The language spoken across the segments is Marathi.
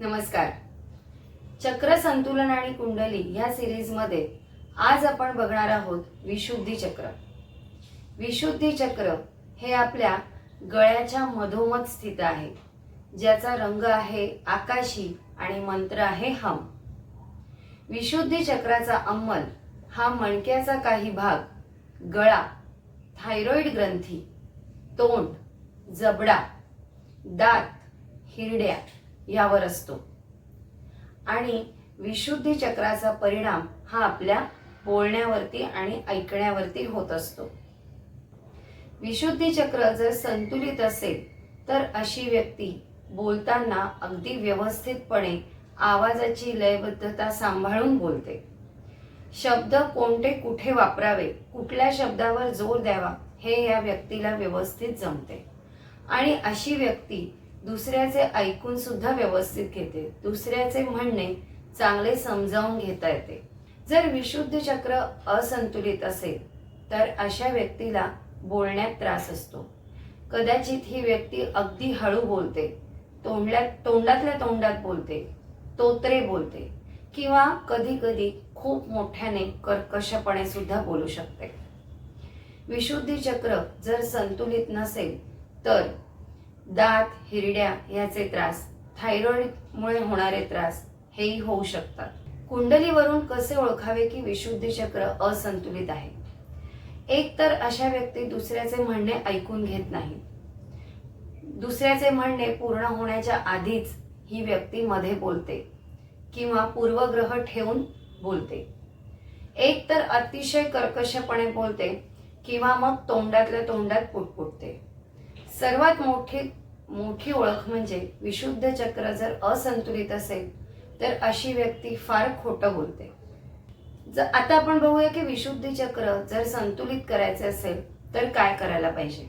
नमस्कार. चक्र संतुलन आणि कुंडली ह्या सिरीजमध्ये आज आपण बघणार आहोत विशुद्धी चक्र. विशुद्धी चक्र हे आपल्या गळ्याच्या मधोमध स्थित आहे. ज्याचा रंग आहे आकाशी आणि मंत्र आहे हम. विशुद्धी चक्राचा अंमल हा मणक्याचा काही भाग गळा थायरॉइड ग्रंथी तोंड जबडा दात हिरड्या यावर असतो. आणि विशुद्धी चक्राचा परिणाम हा आपल्या बोलण्यावरती आणि ऐकण्यावरती होत असतो. विशुद्धी चक्र जर संतुलित असेल तर अशी व्यक्ती बोलताना अगदी व्यवस्थितपणे आवाजाची लयबद्धता सांभाळून बोलते. शब्द कोणते कुठे वापरावे कुठल्या शब्दावर जोर द्यावा हे या व्यक्तीला व्यवस्थित जमते. आणि अशी व्यक्ती दुसऱ्याचे ऐकून सुद्धा व्यवस्थित घेते. दुसऱ्याचे म्हणणे चांगले समजावून घेता येते. जर विशुद्ध चक्र असंतुलित असेल तर अशा व्यक्तीला बोलण्यात त्रास असतो. कदाचित ही व्यक्ती अगदी हळू बोलते तोंडल्या तोंडातल्या तोंडात बोलते तोत्रे बोलते किंवा कधी कधी खूप मोठ्याने कर्कशपणे सुद्धा बोलू शकते. विशुद्धी चक्र जर संतुलित नसेल तर दात हिरड्या याचे त्रास थायरॉइडमुळे होणारे त्रास हेही होऊ शकतात. कुंडलीवरून कसे ओळखावे की विशुद्धी चक्र असंतुलित आहे? एक तर अशा व्यक्ती दुसऱ्याचे म्हणणे ऐकून घेत नाही. दुसऱ्याचे म्हणणे पूर्ण होण्याच्या आधीच ही व्यक्ती मध्ये बोलते किंवा पूर्वग्रह ठेवून बोलते. एक तर अतिशय कर्कशपणे बोलते किंवा मग तोंडातल्या तोंडात पुटपुटते. सर्वात मोठी मोठी ओळख म्हणजे विशुद्ध चक्र जर असंतुलित असेल तर अशी व्यक्ती फार खोटं बोलते. जर आता आपण बघूया की विशुद्धी चक्र जर संतुलित करायचे असेल तर काय करायला पाहिजे?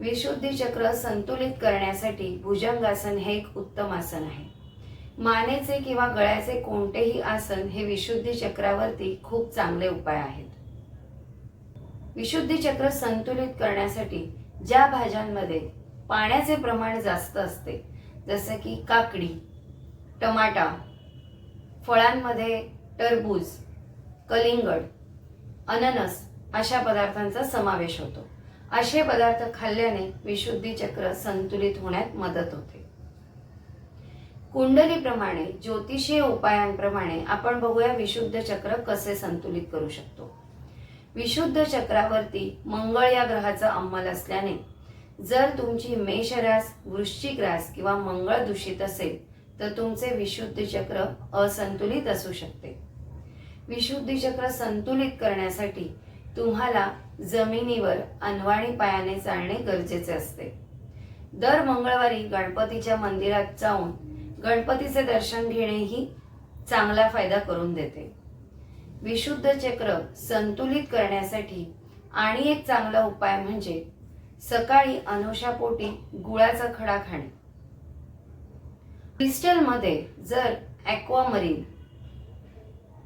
विशुद्धी चक्र संतुलित करण्यासाठी भुजंगासन हे एक उत्तम आसन आहे. मानेचे किंवा गळ्याचे कोणतेही आसन हे विशुद्धी चक्रावरती खूप चांगले उपाय आहेत. विशुद्धी चक्र संतुलित करण्यासाठी ज्या भाज्यांमध्ये पाण्याचे प्रमाण जास्त असते जसं की काकडी टमाटा फळांमध्ये टरबूज कलिंगड अननस अशा पदार्थांचा समावेश होतो. असे पदार्थ खाल्ल्याने विशुद्धी चक्र संतुलित होण्यात मदत होते. कुंडलीप्रमाणे ज्योतिषीय उपायांप्रमाणे आपण बघूया विशुद्ध चक्र कसे संतुलित करू शकतो. विशुद्ध चक्रावरती मंगळ या ग्रहाचा अंमल असल्याने जर तुमची मेष रास वृश्चिक रास किंवा मंगळ दूषित असेल तर तुमचे विशुद्ध चक्र असंतुलित असू शकते. विशुद्धी चक्र संतुलित करण्यासाठी तुम्हाला जमिनीवर अनवाणी पायाने चालणे गरजेचे असते. दर मंगळवारी गणपतीच्या मंदिरात जाऊन गणपतीचे दर्शन घेणेही चांगला फायदा करून देते. विशुद्ध चक्र संतुलित करण्यासाठी आणि एक चांगला उपाय म्हणजे सकाळी अनुषापोटी गुळाचा खडा खाणे. क्रिस्टलमध्ये जर ॲक्वामरीन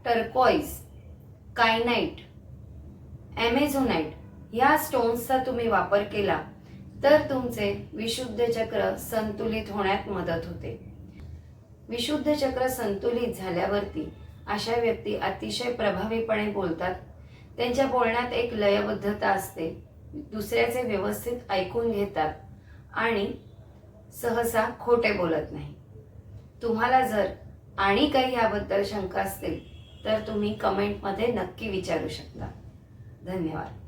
टर्कॉइज कायनाईट ॲमेझोनाईट या स्टोन्सचा तुम्ही वापर केला तर तुमचे विशुद्ध चक्र संतुलित होण्यात मदत होते. विशुद्ध चक्र संतुलित झाल्यावरती अशा व्यक्ती अतिशय प्रभावीपणे बोलतात. त्यांच्या बोलण्यात एक लयबद्धता असते. दुसऱ्याचे व्यवस्थित ऐकून घेतात आणि सहसा खोटे बोलत नाही. तुम्हाला जर आणि काही याबद्दल शंका असतील तर तुम्ही कमेंटमध्ये नक्की विचारू शकता. धन्यवाद.